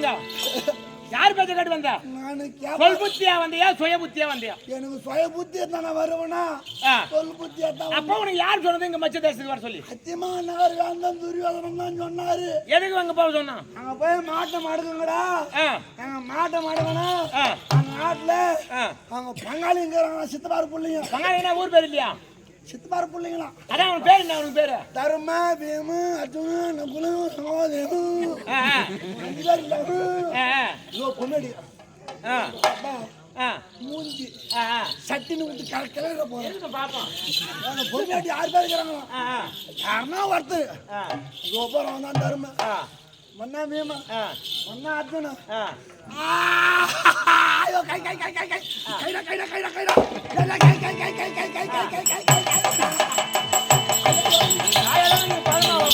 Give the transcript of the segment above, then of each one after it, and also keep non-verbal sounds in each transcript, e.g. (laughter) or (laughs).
இங்க யார் பேச்ச கேட்டு வந்த? நானு சொல் புத்தியா வந்தியா சுய புத்தியா வந்தியா? எனக்கு சுய புத்தி இருந்தா நான் வருவேனா. சொல் புத்தி தான் அப்ப உனக்கு யார் சொன்னது? இங்க மச்ச தேசத்துக்கு வர சொல்லி. சத்தியமா நகர் வேந்தன் துரியோதனம் தான் சொன்னாரு. எதுக்கு அங்க போக சொன்னான் அங்க போய் மாட்டை மாடுங்கடா அங்க மாட்டை ஆ, அங்க நாட்டுல ஆ. அவங்க பங்காளிங்கிறாங்க சித்தப்பாரு பிள்ளைங்க. பங்காளினா ஊர் பேர் இல்லையா? சித்தப்பாரு பிள்ளைங்களாம் அதான் அவன் பேர் என்ன அவனுக்கு பேரு தரும பீமு அர்ஜுனு நகுலு சகோதரம் ஆ, ஆ, அஞ்சு பேர் இல்ல ஆ, இதோ பொண்ணடி மூஞ்சி. சட்டின்னு விட்டு கல கிளற போறேன் எதுக்கு பாப்போம் அந்த பொண்ணாட்டி ஆறு பேர் இருக்கிறாங்களா யாருன்னா ஒருத்தர் கோபுரம் தான் தரும மன்னா பீமா மன்னா அர்ஜுனா. ஐயோ கை கை கை கை கை கைடா கைடா கைடா கைடா கை கை கை கை கை கை கை கை கை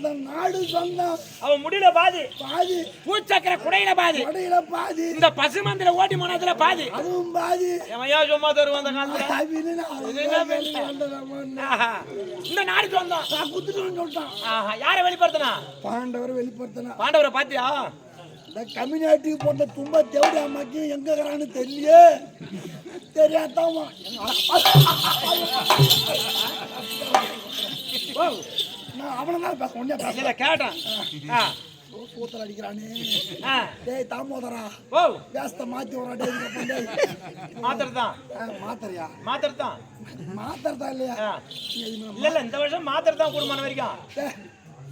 இந்த நாடு சொந்தம் அவன் முடியல பாதி. பாதி. பூச்சக்கர குடையில பாதி. கொடையில பாதி. இந்த பசுமந்தில ஓட்டி போனதுல பாதி. அதுவும் பாதி. ஏன் சும்மா தருவோம் அந்த காலத்துல. இந்த நாடு சொந்தம் நான் குத்துட்டுன்னு சொல்லிட்டான் ஆஹா. யாரை வெளிப்படுத்தினா? பாண்டவர் வெளிப்படுத்தினா. பாண்டவரை பாத்தியா இந்த கம்யூனிட்டி போட்ட தும்ப தேவடி அம்மாக்கு எங்க இருக்கிறான்னு தெரியல தெரியாதாமா (laughs) ஓ, நான் அவனை தான் பேச ஒன்றே பேசல கேட்டான். கூத்தல் அடிக்கிறானே. டேய் தாமோதரா. ஓ. வேஸ்த மாத்தி வரா டேய் டேய். மாத்தர் தான் மாத்தரியா? மாத்தர் தான் மாத்தர் தான் இல்லையா இல்ல இல்ல இந்த வருஷம் மாத்தர் தான் குடும்பம் வரைக்கும்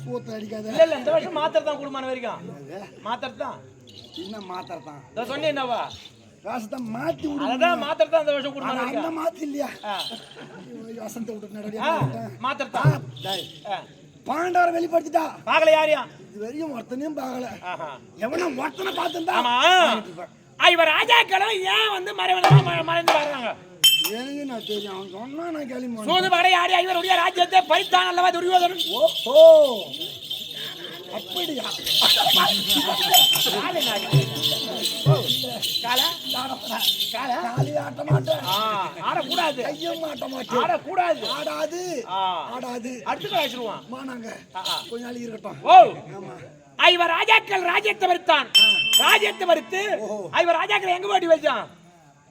கூத்தல் அடிக்காத. இல்ல இல்ல இந்த வருஷம் மாத்தர் தான் குடும்பம் வரைக்கும். மாத்தர் தான் என்ன மாத்தர் தான் இத என்னவா? வாசத்தை மாத்தி விடு. அதான் தான் அந்த வருஷம் கொடுத்தாங்க அந்த மாத்தி இல்லையா? வசந்த விட்டு நடடியா மாத்திரை தான் பாண்டவரை வெளிப்படுத்திட்டா. பார்க்கல யாரையா இது வரையும் ஒருத்தனையும் பார்க்கல. ஆஹா. எவனா ஒருத்தனை பார்த்துருந்தா. ஆமா. ஆ, இவ ராஜாக்களும் ஏன் வந்து மறைவனமா ம- மறைந்து வர்றாங்க? எனக்கு நான் தெரியும்? அவன் சொன்னா நான் கிளம்பி சூது படை ஆடி இவருடைய ராஜ்யத்தை பறித்தான் அல்லவா துரியோதனன்? ஓஹோ. அப்படியா? (laughs) காலை. ஆட்ட மாட்டேன் ஆ, ஆடக்கூடாது. கையும் ஆட்ட மாட்டேன் ஆடக்கூடாது. ஆடாது. ஆடாது. அடுத்து வச்சிருவான் மானாங்க. கொஞ்ச நாள் இருக்கட்டும். ஓ. ஐவர் ராஜாக்கள் ராஜ்யத்தை வறுத்தான் ராஜ்யத்தை வறுத்து ஐவர் ராஜாக்கள் எங்க போட்டி வச்சான்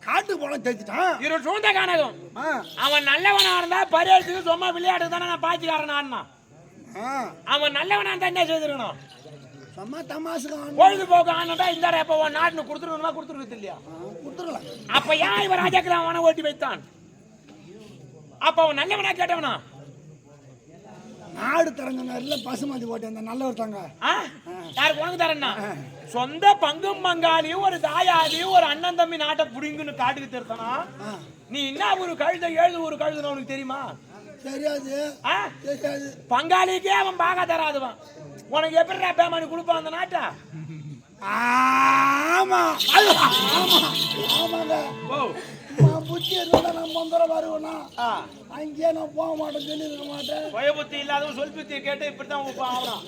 காட்டுக்கு போன தெரிஞ்சிட்டான் இவரு சூழ்ந்த காணகம். ஆ. அவன் நல்லவனா இருந்தா பரிசுக்கு சும்மா விளையாட்டு தானே நான் பாய்ச்சிக்காரன் ஆடினா ஆ. அவன் நல்லவனா இருந்தா என்ன செய்திருக்கணும்? தமாசுக்கு. பொழுதுபோக்கு ஆனதா இந்த எப்ப உன் நாட்டுன்னு கொடுத்துருக்கணுமா கொடுத்துருக்கிறது இல்லையா? ஆ, கொடுத்துடலாம் அப்ப ஏன் இவன் ராஜாக்கள் அவனை ஓட்டி வைத்தான்? அப்ப அவன் நல்லவனா கேட்டவனா? நாடு தரங்க பசுமதி போட்டு அந்த நல்லவர் தாங்க. ஆ? யாருக்கு உனக்கு தரேன்னா? சொந்த பங்கும் பங்காளியும் ஒரு தாயாதியும் ஒரு அண்ணன் தம்பி நாட்டை புடிங்குன்னு காட்டுக்கு திருத்தனா? நீ என்ன ஒரு கழுத எழுது ஒரு கழுதுன்னு உனக்கு தெரியுமா? தெரியாது? தெரியாது. பங்காளிக்கே அவன் பாக தராதவன். உனக்கு எப்படி பேமணி கொடுப்பான் அந்த நாட்டை? ஆமா. ஆமாங்க. நான் புத்தி இருந்தா நான் மந்திர வருவேனா ஆ. அங்கேயே நான் போக மாட்டேன் சொல்லி இருக்க மாட்டேன். சுய புத்தி இல்லாதவன் சொல் புத்தியை கேட்டு இப்படித்தான் உப்ப ஆகணும்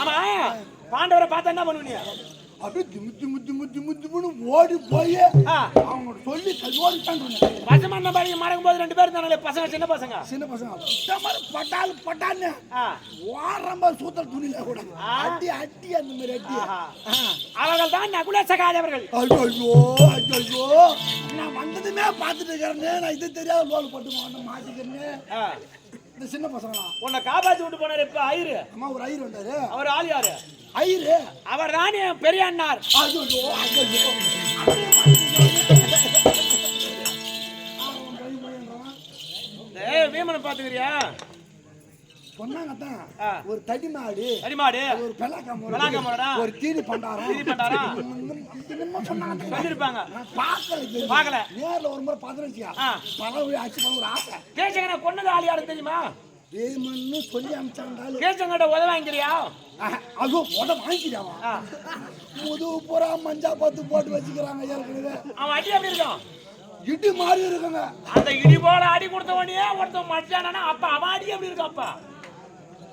ஆமா பாண்டவரை பார்த்தா என்ன பண்ணுவீங்க? அப்படியே திமு திமு திமு திமு திமுன்னு ஓடி போய் அவங்க சொல்லி கையோடி தான் சொன்னேன் பசுமண்ண பாடி மறக்கும் போது ரெண்டு பேரும் தானே பசங்க சின்ன பசங்க? சின்ன பசங்க. இந்த மாதிரி பட்டால் பட்டான்னு ஆ, வாரம்ப சூத்தல் துணியில கூட. அடி அடி அந்த மாதிரி அடி. அவர்கள் தான் நகுல சகாதேவர்கள் ஐயோ ஐயோ நான் வந்ததுமே பார்த்துட்டு இருக்கிறேன்னு நான் இது தெரியாத லோல் போட்டு ஆ, இந்த சின்ன பசங்களா? உன்னை காப்பாத்தி விட்டு போனாரு இப்ப ஐயரு. அம்மா ஒரு ஐயர் வந்தாரு. அவர் ஆள் யாரு? ஐயரு? அவர் தான் என் பெரிய அண்ணார். வீமனை பாத்துக்கிறியா சொன்னாங்கத்தான். ஆ. ஒரு தடி மாடு அரிமாடு ஒரு பெலாக்கம் பெலாக்கம் போடுறா? ஒரு தீனி பண்டாரம். தீனி பண்டாரம்? சொன்னாங்க சொல்லிருப்பாங்க. பார்க்கல. பார்க்கல. நேர்ல ஒரு முறை ஆ. பழம் ஆச்சு ஒரு ஆசை. கேசங்கனை கொன்னது ஆள் தெரியுமா? வேமன்னு சொல்லி அமிச்சாண்டாலும் கேசங்கட்ட உதவ வாங்கிக்கிறியா? அதுவும் உட வாங்கிக்கிறாவா ஆ, முதுகு பூரா மஞ்சா பத்து போட்டு வச்சுக்கிறாங்க ஏற்கனவே. அவன் அடி எப்படி இருக்கும்? இடி மாறி இருக்குங்க. அந்த இடி போல அடி கொடுத்தவனே ஒருத்தன் மச்சானா அப்ப அவன் அடி எப்படி இருக்கும் அப்பா?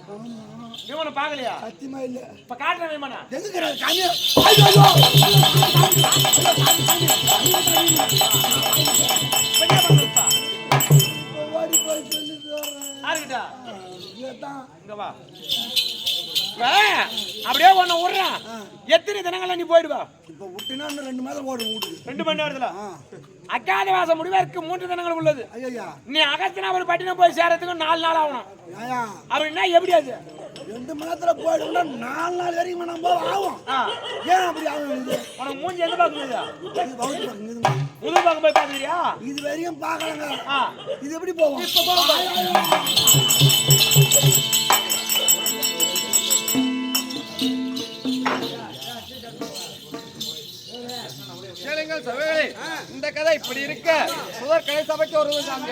உன்னை பார்க்கலையா? சத்தியமா இல்ல. இப்ப காட்டுறேன் விமானா எதுக்குற கண்ணு ஐயோ ஐயோ. இப்ப? என்ன பண்ணுப்பா ஓடி போய் சொல்லிட்டு வரேன். யாருக்கிட்ட? இதுதான் இங்க வா. வா. அப்படியே உன்னை விடுறான் எத்தனை தினங்கள்ல நீ போயிடுவா? இப்போ விட்டுனா ரெண்டு மாதம் ஓடும் வீட்டுக்கு ரெண்டு மணி நேரத்துல? அக்காத வாசம் முடிவதற்கு மூன்று தினங்கள் உள்ளது. நீ அகத்தினாபுரம் பட்டினம் போய் சேரத்துக்கு நாலு நாள் ஆகணும். அப்படின்னா எப்படி அது? ரெண்டு மணி நேரத்துல போயிடும்னா நாலு நாள் வரைக்கும் நம்ம ஆகும். ஏன் அப்படி ஆகும் உனக்கு மூஞ்சி எந்த இதுங்க. முது பக்கம் போய் பாத்துக்கிறியா இது வரையும் பார்க்கலங்க. ஆ. இது எப்படி போகும்? கேளுங்கள் சபைகளே இந்த கதை இப்படி இருக்க. முதல் கலை சபைக்கு ஒரு அங்க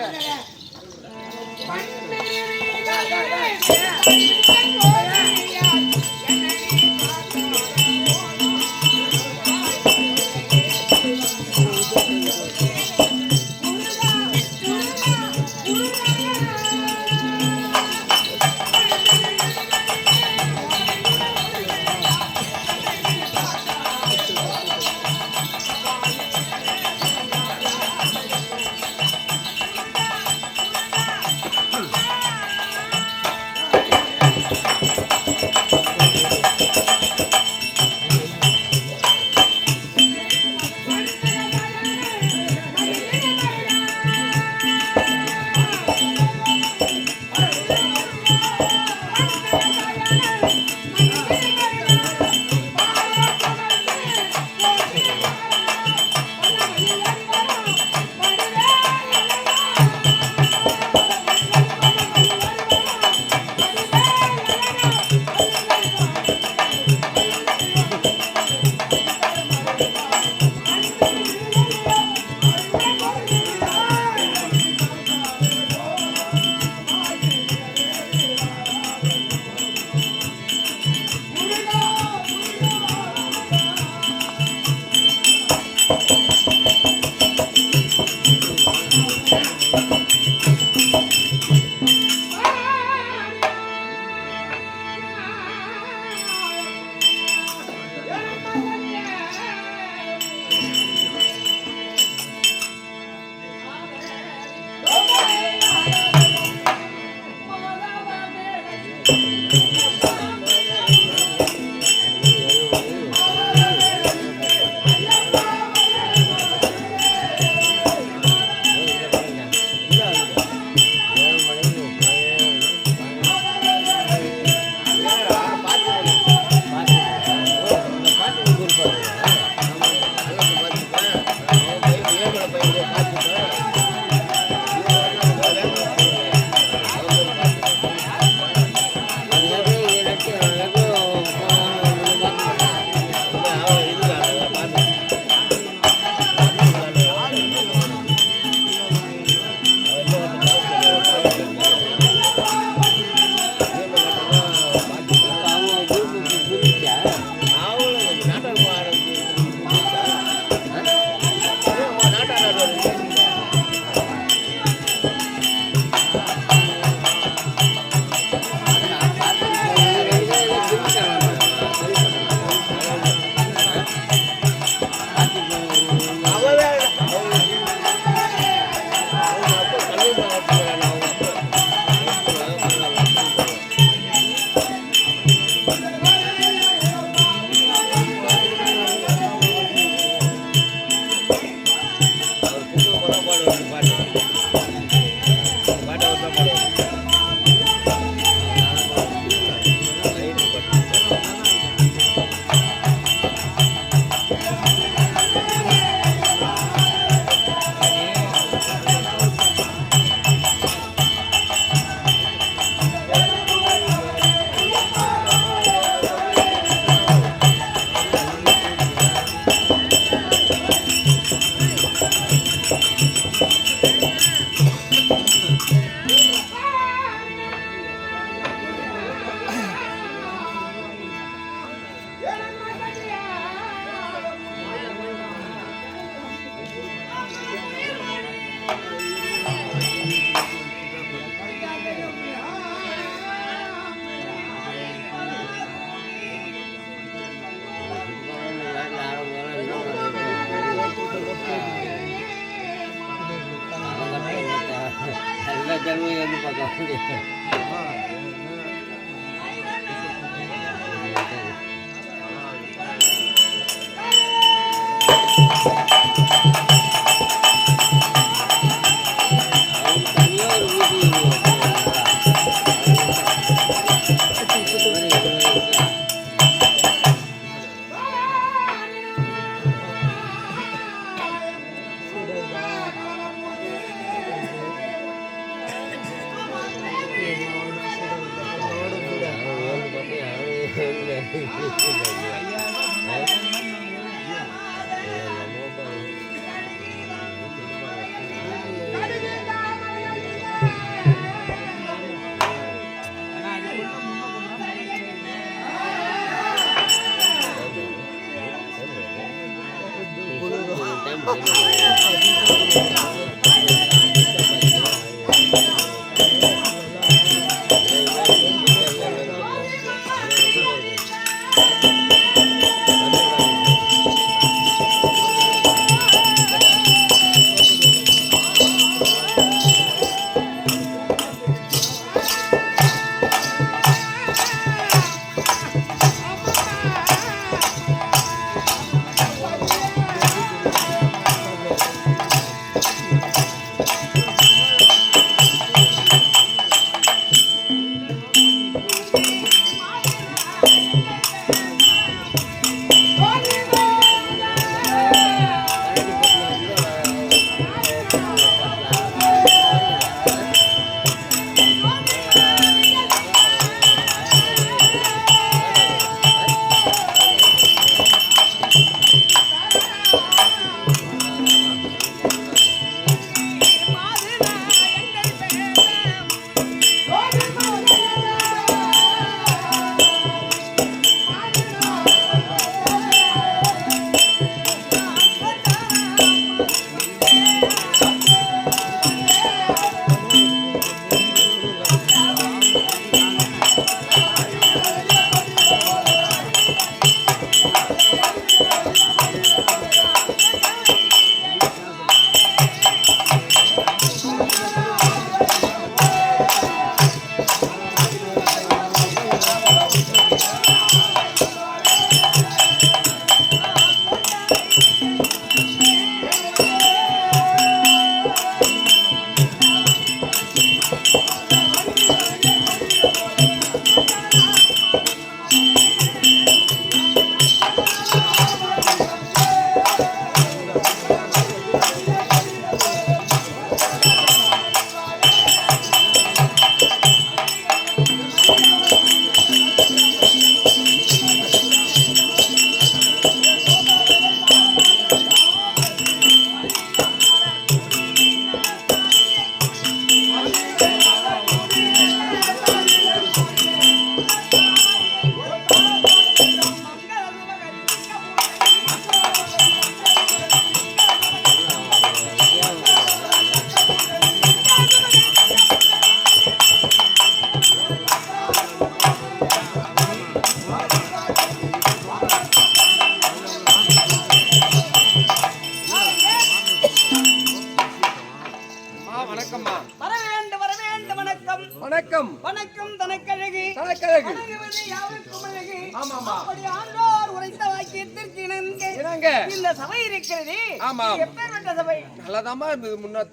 அம்மா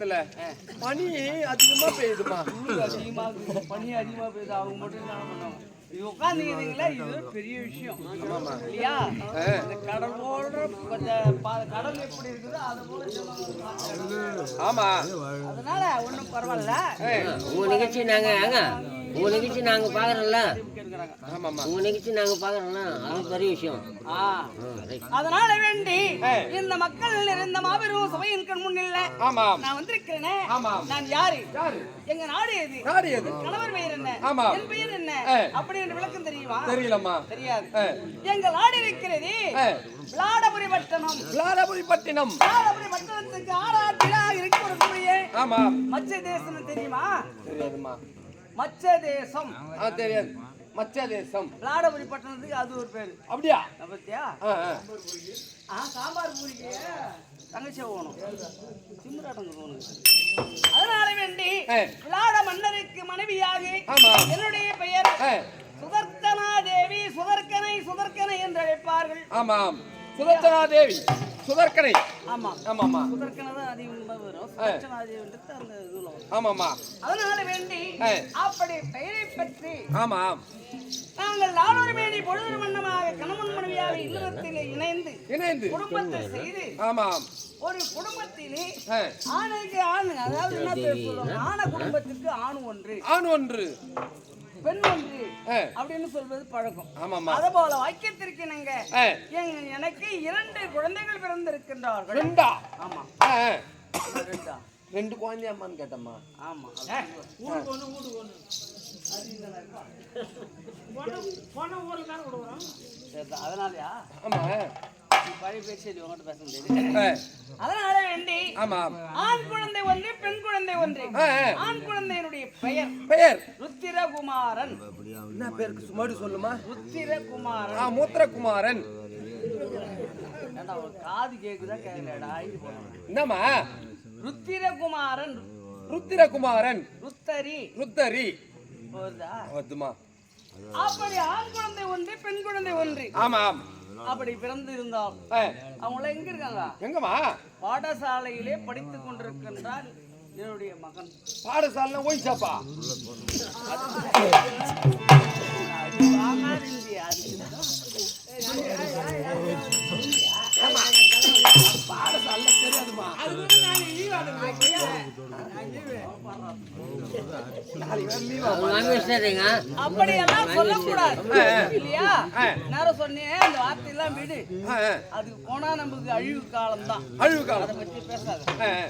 முன்னத்துல பனி அதிகமா பெய்யுதுமா? அதிகமா. பனி அதிகமா பெய்யுது அவங்க மட்டும் என்ன பண்ணுவாங்க? இது உட்காந்துக்கிறீங்களா இது ஒரு பெரிய விஷயம். இல்லையா? இந்த கடலோட இந்த ப- கடல் எப்படி இருக்குதோ அது போல சொல்லுவாங்க. ஆமா. அதனால ஒண்ணும் பரவாயில்ல. உங்க நிகழ்ச்சி நாங்க உங்க நிகழ்ச்சி நாங்க பாக்குறோம்ல? உங்க நிகழ்ச்சி நாங்க பாக்குறோம்ல அது பெரிய விஷயம். அதனால வேண்டி. இந்த மக்கள் இருந்த மாபெரும் சபையின் கண் முன்னில்ல நான் வந்திருக்கிறேனே. நான் யாரு? யாரு? எங்க நாடு எது? கணவர் பெயர் என்ன. என் பெயர் என்ன. அப்படி என்று விளக்கம் தெரியுமா? தெரியலம்மா. தெரியாது. எங்க நாடு இருக்கிறது. விளாடபுரி பட்டணம். விளாடபுரி பட்டினம். விளாடபுரி பட்டணத்துக்கு ஆறாட்டிலாக இருக்கக்கூடிய ஆமா மச்ச தேசம் தெரியுமா? தெரியாதுமா மச்ச தேசம். ஆ தெரியாது. மச்ச தேசம் விளாடபுரி பட்டணத்துக்கு அது ஒரு பேரு. அப்படியா? பத்தியா ஆ, சாம்பார் பூரிக்கு தங்கச்சி போகணும். திமிராட்டங்க உனக்கு அதனால வேண்டி. விளாட மன்னருக்கு மனைவியாக. என்னுடைய பெயர் சுதர்க்கனா தேவி சுதர்க்கனை சுதர்க்கனை என்று அழைப்பார்கள். ஆமாம். சுதர்சனா தேவி சுதர்க்கனை ஆமா. ஆமாமா சுதர்க்கனை தான் அதிகமாக வரும். சுதர்க்கனா தேவின்றது அந்த இதுல வரும். ஆமாமா அதனால வேண்டி. அப்படி பெயரை பற்றி ஆமாம். நாங்கள் நானூறு மேடி பொழுது மன்னமாக கணவன் மனைவியாக இல்லறத்திலே இணைந்து இணைந்து. குடும்பத்தை செய்து ஆமாம். ஒரு குடும்பத்திலே ஆணுக்கு ஆண் அதாவது என்ன பேர் சொல்லுவாங்க? ஆண குடும்பத்திற்கு ஆண் ஒன்று. ஆண் ஒன்று. பெண் ஒன்று அப்படின்னு சொல்வது பழக்கம். ஆமாமா அத போல எங்க- எனக்கு இரண்டு குழந்தைகள் பிறந்திருக்கின்றார்கள். ரெண்டா? ஆமா. ரெண்டா. ரெண்டு குழந்தையம்மான்னு கேட்டம்மா. ஆமா. ஊருக்கு ஒண்ணு வீட்டுக்கு சரி, அதனாலயா? ஆமா அதனால வேண்டி ஆமாம் ஆண் குழந்தை ஒன்று பெண் குழந்தை ஒன்று. ஆண் குழந்தையினுடைய பெயர் பெயர். ருத்திரகுமாரன். என்ன பேருக்கு சுமாடி சொல்லுமா? ருத்திரகுமாரன். மூத்திரகுமாரன். காது கேக்குதா கேட்கலடா. என்னம்மா? ருத்திரகுமாரன். ருத்திரகுமாரன். ருத்தரி. ருத்தரி. அப்படி ஆண் குழந்தை ஒன்று பெண் குழந்தை ஒன்று. ஆமாம். அப்படி பிறந்து இருந்தால் ஆ, அவங்கள எங்க இருக்காங்க? எங்கம்மா? பாடசாலையிலே படித்துக் கொண்டிருக்கின்றார் என்னுடைய மகன். பாடசாலை ஓய்ச்சாப்பா? மாமி சரிங்க அப்படி எல்லாம் சொல்லக்கூடாது. இல்லையா. நேரம் சொன்னேன் அந்த வார்த்தையெல்லாம் விடு. அதுக்கு போனா நமக்கு அழிவு காலம் தான் அழிவு அதை காலம் பத்தி பேசாத. ஆ, ஆ.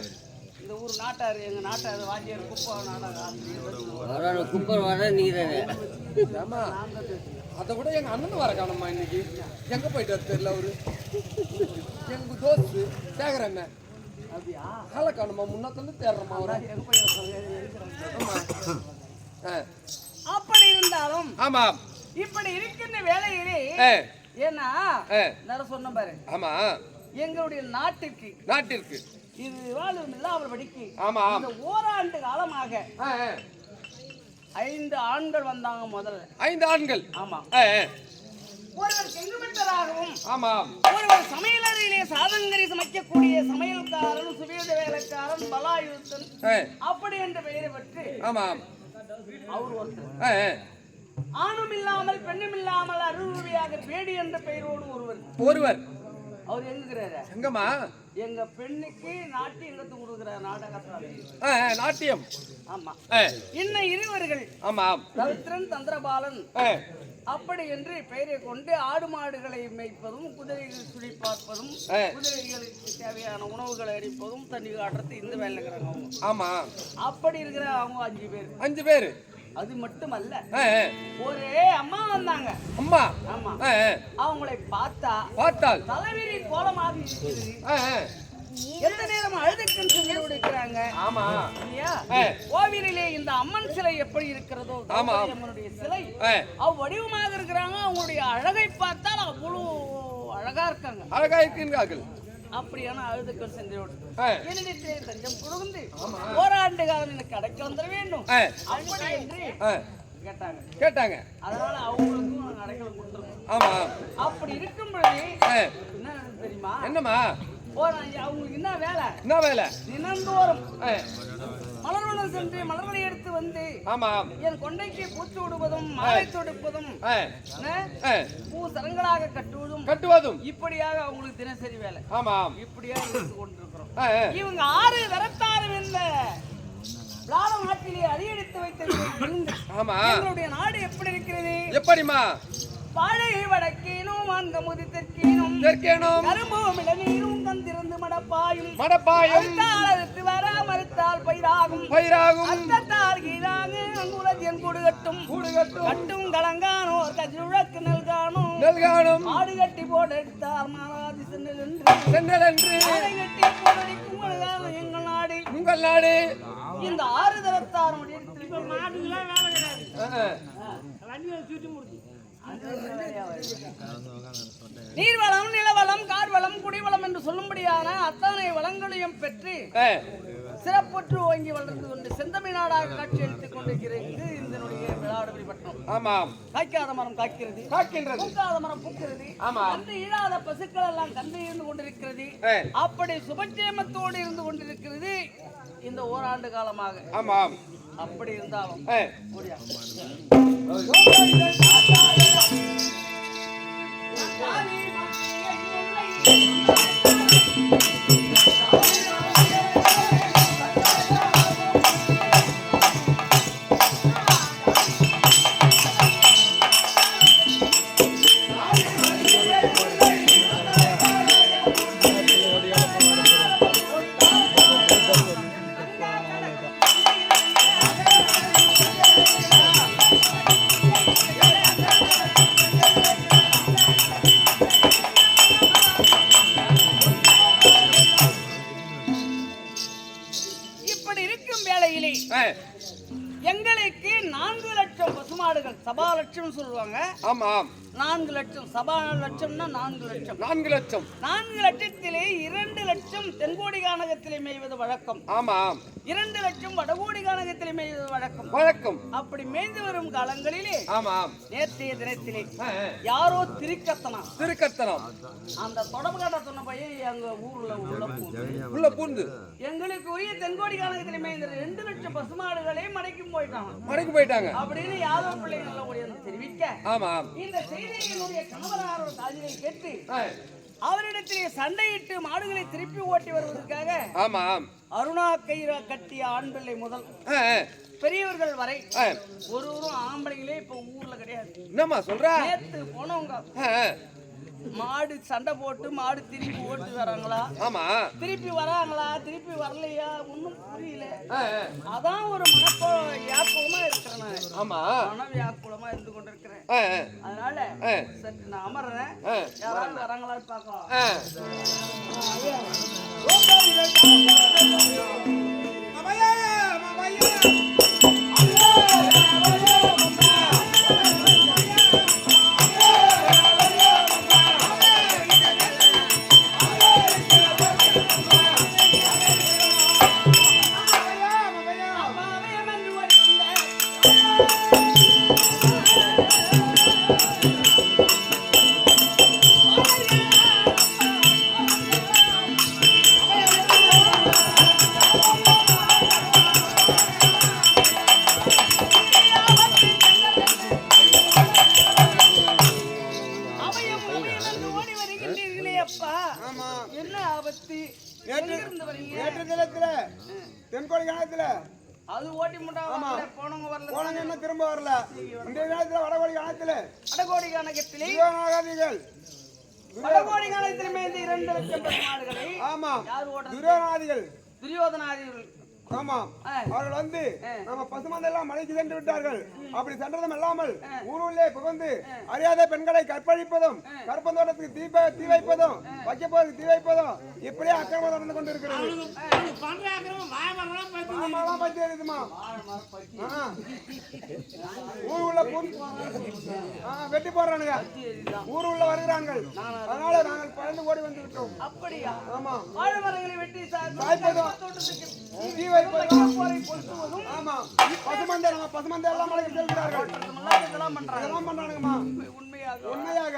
இந்த ஊர் நாட்டார் எங்க நாட்டார் வாத்தியார் குப்பா நாடார் ஆசிரியர் வர குப்பர் வர நீர் ஏம்மா, அதை விட எங்க அண்ணன் வர காணம்மா இன்னைக்கு? எங்க போயிட்டாரு தெரியல அவரு? எங்க தோஸ்து சேகர் அண்ணன். அப்படியா? கால காணுமா? முன்னத்துல தேடுறமா அப்படி இருந்தாலும் ஆமாம் இப்படி இருக்கின்ற வேலையிலே ஏன்னா. நேரம் சொன்ன பாரு. ஆமா. எங்களுடைய நாட்டிற்கு நாட்டிற்கு. இது வாழும் அவர் படிக்கு ஆமா. இந்த ஓராண்டு காலமாக. ஐந்து ஆண்கள் வந்தாங்க முதல்ல. ஐந்து ஆண்கள். ஆமா. ஒருவர் செங்குமிட்டராகவும் ஆமாம். ஒருவர் சமையலறையிலே சாதங்கரி சமைக்கக்கூடிய சமையல்காரன் சுவேத வேலைக்காரன் பலாயுத்தன் அப்படி என்ற பெயரை பெற்று ஆமாம். அவர் ஒருத்தர். ஆணும் இல்லாமல் பெண்ணும் இல்லாமல் அருள்வியாக பேடி என்ற பெயரோடு ஒருவர். ஒருவர். அவர் எங்குகிறாரு? எங்கம்மா? எங்க பெண்ணுக்கு நாட்டியம் கத்து ஆ, ஆ, நாட்டியம். ஆமா. ஆ, இன்னும் இருவர்கள் ஆமாம். ரவித்ரன் தந்திரபாலன் ஆ, அப்படி என்று பெயரை கொண்டு ஆடு மாடுகளை மேய்ப்பதும் குதிரைகள் சுழி பார்ப்பதும். குதிரைகளுக்கு தேவையான உணவுகளை அடிப்பதும் தண்ணி காட்டுறது இந்த வேலை இருக்கிறாங்க அவங்க. ஆமா. அப்படி இருக்கிற அவங்க அஞ்சு பேர். அஞ்சு பேரு? அது மட்டுமல்ல. ஒரே அம்மா வந்தாங்க. அம்மா? ஆமா. அவங்களை பார்த்தா பார்த்தால்? தலைவிரி கோலமாக ஆ. எந்த நேரம் அழுதுக்குன்னு சொல்லி கொடுக்கிறாங்க ஆமா. இல்லையா. கோவிலிலே இந்த அம்மன் சிலை எப்படி இருக்கிறதோ ஆமா. அம்மனுடைய சிலை ஆ, அவ்வடிவமாக இருக்கிறாங்க. அவங்களுடைய அழகை பார்த்தால் அவ்வளோ அழகா இருக்காங்க. அழகா இருக்கின்றார்கள் அப்படியான அழுதுக்கள் சென்றோடு. ஆ, என்னிடத்திலே தஞ்சம் புகுந்து ஓராண்டு காலம் எனக்கு அடைக்க வந்துட வேண்டும். அப்படி என்று. கேட்டாங்க. கேட்டாங்க. அதனால அவங்களுக்கும் அடைக்கலம் கொடுத்துருக்கோம் ஆமா. அப்படி இருக்கும் பொழுது என்ன தெரியுமா? என்னம்மா? ஒரு அவங்களுக்கு என்ன வேலை? என்ன வேலை? தினந்தோறும் மலர்வனம் சென்று மலர்களை எடுத்து வந்து ஆமாம் என் கொண்டைக்கு பூச்சு விடுவதும் மாலை தொடுப்பதும். பூ சரங்களாக கட்டுவதும் கட்டுவதும். இப்படியாக அவங்களுக்கு தினசரி வேலை. ஆமாம் இப்படியாக இருந்து கொண்டிருக்கிறோம். இவங்க ஆறு தரத்தாரும் இந்த விளாட நாட்டிலே அடியெடுத்து வைத்தது. ஆமா. எங்களுடைய நாடு எப்படி இருக்கிறது? எப்படிமா வாழை வடக்கீனும் அந்த முதித்தற்கீனும் தெற்கேனும். கரும்பும் இளநீரும் தந்திருந்து மடப்பாயும் மடப்பாயம். அறுத்து வர மறுத்தால் பயிராகும். பயிராகும். அத்தத்தால் கீழாங்க அங்குலத்தியன் கூடுகட்டும். கூடுகட்டும். கட்டும் கலங்கானோர் கஜுழக்கு நல்கானும். நெல்காணும் ஆடு கட்டி போட்டு எடுத்தார் மாறாதி சென்னல் என்று சென்னல் என்று ஆடை கட்டி போடடிக்கும் அழகான எங்கள் நாடு. உங்கள் நாடு. இந்த ஆறு தரத்தாருடைய திருப்பி மாட்டுக்கெல்லாம் வேலை கிடையாது. வண்டியை சுற்றி முடிச்சு. நீர்வளம் நிலவளம் கார்வளம் குடிவளம் என்று சொல்லும்படியான அத்தனை வளங்களையும் பெற்று சிறப்புற்று ஓங்கி வளர்ந்து கொண்டு செந்தமிழ் நாடாக காட்சி அளித்துக் கொண்டிருக்கிறது இதனுடைய விளையாடுபடி பட்டணம் ஆமாம். காய்க்காத மரம் காய்க்கிறது. காக்கின்றது. பூக்காத மரம் பூக்கிறது. ஆமா. கண்டு இல்லாத பசுக்கள் எல்லாம் கண்டு இருந்து கொண்டிருக்கிறது. அப்படி சுபட்சேமத்தோடு இருந்து கொண்டிருக்கிறது இந்த ஓராண்டு காலமாக. ஆமாம். அப்படி இருந்தாலும் ஆ, நான்கு லட்சம். நான்கு லட்சம். நான்கு லட்சத்திலே இரண்டு லட்சம் தென்கோடி கானகத்திலே மேய்வது வழக்கம். ஆமாம். இரண்டு லட்சம் வடகோடி மேய்வது வழக்கம். வழக்கம். அப்படி மேய்ந்து வரும் காலங்களிலே ஆமாம் நேற்றைய தினத்திலே. யாரோ திருக்கத்தனா திருக்கத்தனம். அந்த தொடர்பு கட்ட சொன்ன பையன் எங்க ஊர்ல உள்ள பூந்து. உள்ள பூந்து. எங்களுக்கு உரிய தென்கோடி கானகத்திலே மேய்ந்த ரெண்டு லட்சம் பசுமாடுகளே மடைக்கும் போயிட்டாங்க. மடக்கு போயிட்டாங்க. அப்படின்னு யாதவ ஓடியாந்து தெரிவிக்க ஆமாம் இந்த செய்தியை என்னுடைய கணவராரோட காதிலே கேட்டு அவரிடத்திலே சண்டையிட்டு மாடுகளை திருப்பி ஓட்டி வருவதற்காக ஆமாம் அருணா கயிறு கட்டிய ஆண் பிள்ளை முதல் பெரியவர்கள் வரை ஆ. ஒருவரும் ஆம்பளைங்களே இப்ப ஊர்ல கிடையாது. என்னம்மா சொல்ற? நேத்து போனவங்க. மாடு சண்டை போட்டு மாடு திருப்பி ஓட்டு வராங்களா? ஆமா. திருப்பி வராங்களா? திருப்பி வரலையா? ஒன்றும் புரியல. அதான் ஒரு மனப்போ வியாக்குலமா இருக்கிறேன் நான். ஆமா. மன வியாக்குலமா இருந்து கொண்டிருக்கிறேன். அதனால. சற்று நான் அமர்றேன். யாராவது வராங்களான்னு பார்க்கலாம். அது ஓட்டி முட்டாங்க போனவங்க வரல. போனங்க இன்னும் திரும்ப வரல. இந்த நேரத்துல வடகோடி கணத்துல வடகோடி கணக்கத்திலே துரியோனாகாதிகள் வடகோடி கணக்கத்திலுமே இந்த இரண்டு லட்சம் மாடுகளை ஆமா. துரியோனாதிகள் துரியோதனாதிகள். ஆமா. ஆ. அவர்கள் வந்து நம்ம பசுமந்தை எல்லாம் மலைக்கு சென்று விட்டார்கள். அப்படி சென்றதும் இல்லாமல் ஊருள்ளே புகுந்து அறியாத பெண்களை கற்பழிப்பதும் கற்பந்தோட்டத்துக்கு தீ ப- தீ வைப்பதும் வைக்க போறதுக்கு தீ வைப்பதும் இப்படியே அக்கிரமம் நடந்து கொண்டு இருக்கிறது இருக்குமா. ஊர் உள்ள வெட்டி போடுறானுங்க. ஊர் உள்ள வருகிறார்கள் அதனால நாங்கள் பயந்து ஓடி வந்து விட்டோம் அப்படியா? ஆமா. வாழை மரங்களை வெட்டி சாய்ப்பதும் தோட்டத்துக்கு தீ வைப்பதும் போரை கொளுத்துவதும் ஆமா பசுமந்தை நம்ம பசுமந்தை எல்லாம் மலைக்கு செல்கிறார்கள் இதெல்லாம் இதெல்லாம் பண்றாங்க இதெல்லாம் பண்றானுங்கம்மா உண்மையாக உண்மையாக.